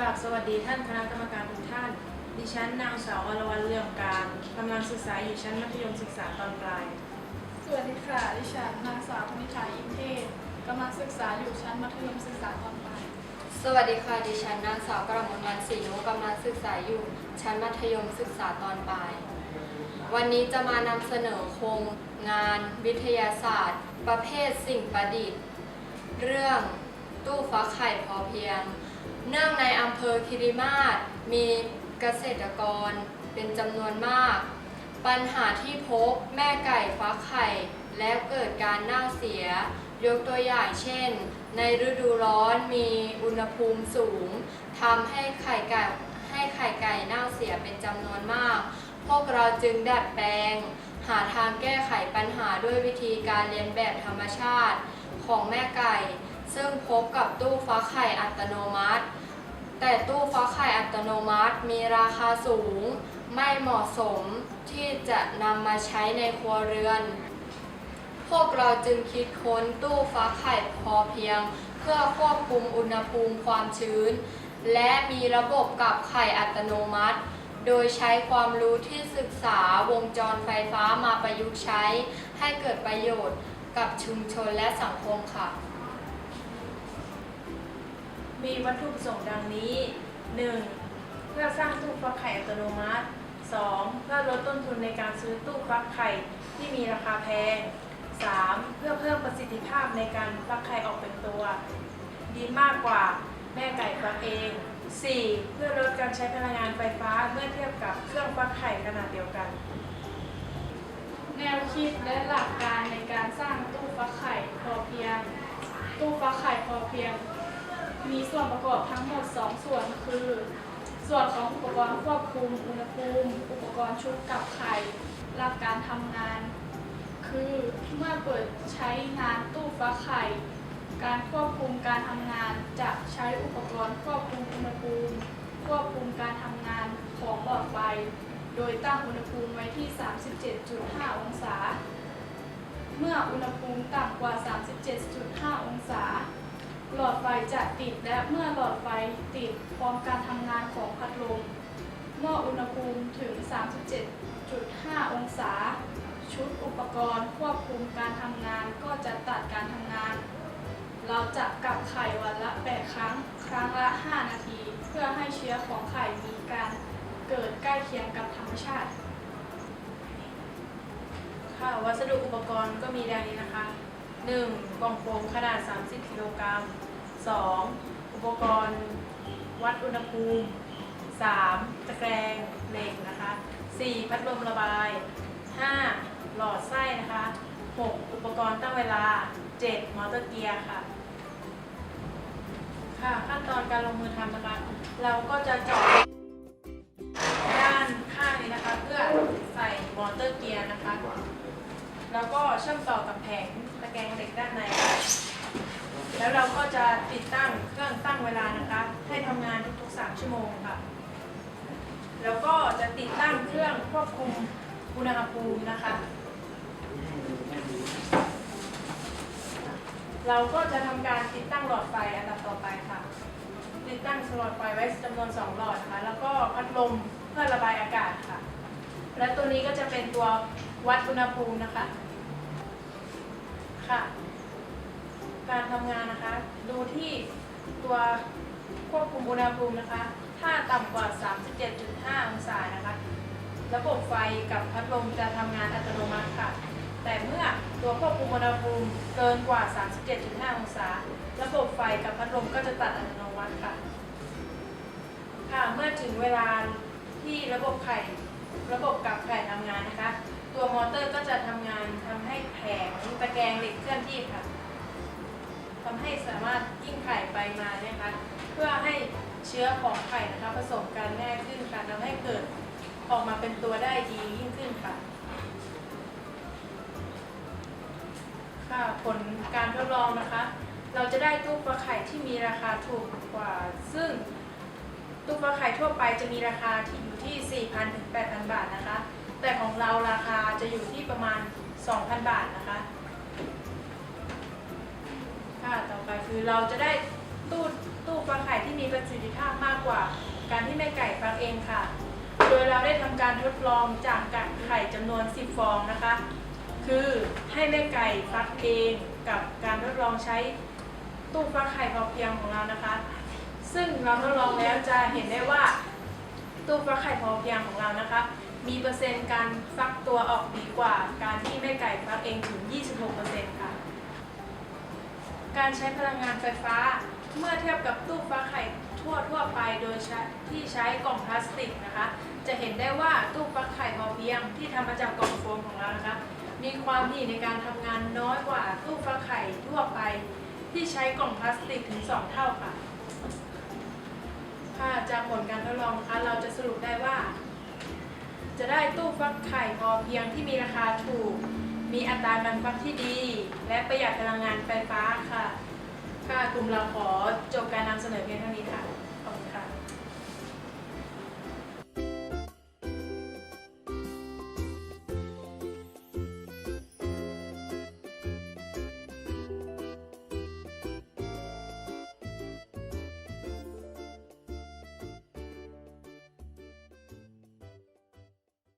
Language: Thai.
ราบสวัสดีท่านคณะกรรมการทุกท่าน ดิฉันนางสาวอรวรรณเรื่องการกำลังศึกษาอยู่ชั้นมัธยมศึกษาตอนปลาย สวัสดีค่ะ ดิฉันนางสาวธนิชาอินเทศกำลังศึกษาอยู่ชั้นมัธยมศึกษาตอนปลาย สวัสดีค่ะ ดิฉันนางสาวกระมวลวันศรีนุกำลังศึกษาอยู่ ชั้นมัธยมศึกษาตอนปลาย วันนี้จะมานำเสนอโครงงานวิทยาศาสตร์ ประเภทสิ่งประดิษฐ์ เรื่องตู้ฟักไข่พอเพียง เนื่องในอำเภอคิริมาศมีเกษตรกรเป็นจำนวนมาก ปัญหาที่พบแม่ไก่ฟักไข่ และเกิดการเน่าเสีย ยกตัวอย่างเช่น ในฤดูร้อนมีอุณหภูมิสูงทำให้ไข่ไก่ให้ไข่ไก่เน่าเสียเป็นจำนวนมาก พวกเราจึงดัดแปลง หาทางแก้ไขปัญหาด้วยวิธีการเรียนแบบธรรมชาติของแม่ไก่ ซึ่งพบกับตู้ฟักไข่อัตโนมัติ แต่ตู้ฟักไข่อัตโนมัติมีราคาสูง ไม่เหมาะสมที่จะนำมาใช้ในครัวเรือน พวกเราจึงคิดค้นตู้ฟักไข่พอเพียง เพื่อควบคุมอุณหภูมิความชื้น และมีระบบกับไข่อัตโนมัติ โดยใช้ความรู้ที่ศึกษาวงจรไฟฟ้ามาประยุกต์ใช้ ให้เกิดประโยชน์กับชุมชนและสังคมค่ะ มีวัตถุประสงค์ดังนี้ 1. เพื่อสร้างตู้ฟักไข่อัตโนมัติ 2. เพื่อลดต้นทุนในการซื้อตู้ฟักไข่ที่มีราคาแพง 3. เพื่อเพิ่มประสิทธิภาพในการฟักไข่ออกเป็นตัว ดีมากกว่าแม่ไก่ฟักเอง 4. เพื่อลดการใช้พลังงานไฟฟ้าเมื่อเทียบกับเครื่องฟักไข่ขนาดเดียวกัน แนวคิดและหลักการในการสร้างตู้ฟักไข่พอเพียง ตู้ฟักไข่พอเพียง มีส่วนประกอบทั้งหมด 2 ส่วนคือ ส่วนของอุปกรณ์ควบคุมอุณหภูมิ อุปกรณ์ชุบกับไข่หลักการทำงาน คือเมื่อเปิดใช้งานตู้ฟักไข่ การควบคุมการทำงานจะใช้อุปกรณ์ควบคุมอุณหภูมิ ควบคุมการทำงานของหลอดไฟโดยตั้งอุณหภูมิไว้ที่ 37.5 องศา เมื่ออุณหภูมิต่ำกว่า 37.5 องศา หลอดไฟจะติดและเมื่อหลอดไฟติดพร้อมการทำงานของพัดลมเมื่ออุณหภูมิถึง 37.5 องศา ชุดอุปกรณ์ควบคุมการทำงานก็จะตัดการทำงาน เราจะกลับไข่วันละ 8 ครั้ง ครั้งละ 5 นาที เพื่อให้เชื้อของไข่มีการเกิดใกล้เคียงกับธรรมชาติ ค่ะ วัสดุอุปกรณ์ก็มีดังนี้นะคะ 1. กล่องโฟมขนาด 30 กิโลกรัม 2. อุปกรณ์วัดอุณหภูมิ 3. ตะแกรงเหล็กนะคะ 4. พัดลมระบาย 5. หลอดไส้นะคะ 6. อุปกรณ์ตั้งเวลา 7. มอเตอร์เกียร์ค่ะค่ะขั้นตอนการลงมือทำนะคะ เราก็จะเจาะด้านข้างนี้นะคะ เพื่อใส่มอเตอร์เกียร์นะคะ แล้วก็เชื่อมต่อกับแผง แกรงเหล็กด้านใน แล้วเราก็จะติดตั้งเครื่องตั้งเวลานะคะ ให้ทำงานทุกๆ 3 ชั่วโมงค่ะ แล้วก็จะติดตั้งเครื่องควบคุมอุณหภูมินะคะ เราก็จะทำการติดตั้งหลอดไฟอันดับต่อไปค่ะ ติดตั้งหลอดไฟไว้จำนวน 2 หลอดนะคะ แล้วก็พัดลมเพื่อระบายอากาศค่ะ และตัวนี้ก็จะเป็นตัววัดอุณหภูมินะคะ ค่ะ การทำงานนะคะ ดูที่ตัวควบคุมอุณหภูมินะคะ ถ้าต่ำกว่า 37.5 องศานะคะ ระบบไฟกับพัดลมจะทำงานอัตโนมัติค่ะ แต่เมื่อตัวควบคุมอุณหภูมิเกินกว่า 37.5 องศา ระบบไฟกับพัดลมก็จะตัดอัตโนมัติค่ะ ค่ะ เมื่อถึงเวลาที่ระบบไข่ ระบบกับไข่ทำงานนะคะ ตัวมอเตอร์ก็จะทำงานทำให้แผงตะแกรงเหล็กเคลื่อนที่ค่ะทำให้สามารถกิ้งไข่ไปมาเนี่ยค่ะเพื่อให้เชื้อของไข่นะคะผสมกันง่ายขึ้นค่ะทำให้เกิดออกมาเป็นตัวได้ดียิ่งขึ้นค่ะค่ะผลการทดลองนะคะ เราจะได้ตู้ปลาไข่ที่มีราคาถูกกว่าซึ่ง ตู้ปลาไข่ทั่วไปจะมีราคาที่อยู่ที่ 4,000ถึง8,000 บาทนะคะ แต่ของเราราคาจะอยู่ที่ประมาณ 2,000 บาทนะคะค่ะต่อไปคือเราจะได้ตู้ตู้ฟักไข่ที่มีประสิทธิภาพมากกว่า การที่แม่ไก่ฟักเองค่ะ โดยเราได้ทำการทดลองจากกัดไข่จำนวน 10 ฟองนะคะ คือให้แม่ไก่ฟักเองกับการทดลองใช้ตู้ฟักไข่พอเพียงของเรานะคะ ซึ่งเราทดลองแล้วจะเห็นได้ว่า ตู้ฟักไข่พอเพียงของเรานะคะ มีเปอร์เซ็นต์การฟักตัวออกดีกว่า การที่แม่ไก่ฟักเองถึง 26%ค่ะ การใช้พลังงานไฟฟ้าเมื่อเทียบกับตู้ฟักไข่ทั่วทั่วไปโดยที่ใช้กล่องพลาสติกนะคะ จะเห็นได้ว่าตู้ฟักไข่พอเพียงที่ทำมาจากกล่องโฟมของเรานะคะ มีความถี่ในการทำงานน้อยกว่าตู้ฟักไข่ทั่วไปที่ใช้กล่องพลาสติกถึง 2 เท่าค่ะ ค่ะจากผลการทดลองนะคะเราจะสรุปได้ว่า จะได้ตู้ฟักไข่พอเพียงที่มีราคาถูก มีอัตราการฟักที่ดี และประหยัดพลังงานไฟฟ้าค่ะ ค่ะกลุ่มเราขอจบการนำเสนอเพียงเท่านี้ค่ะ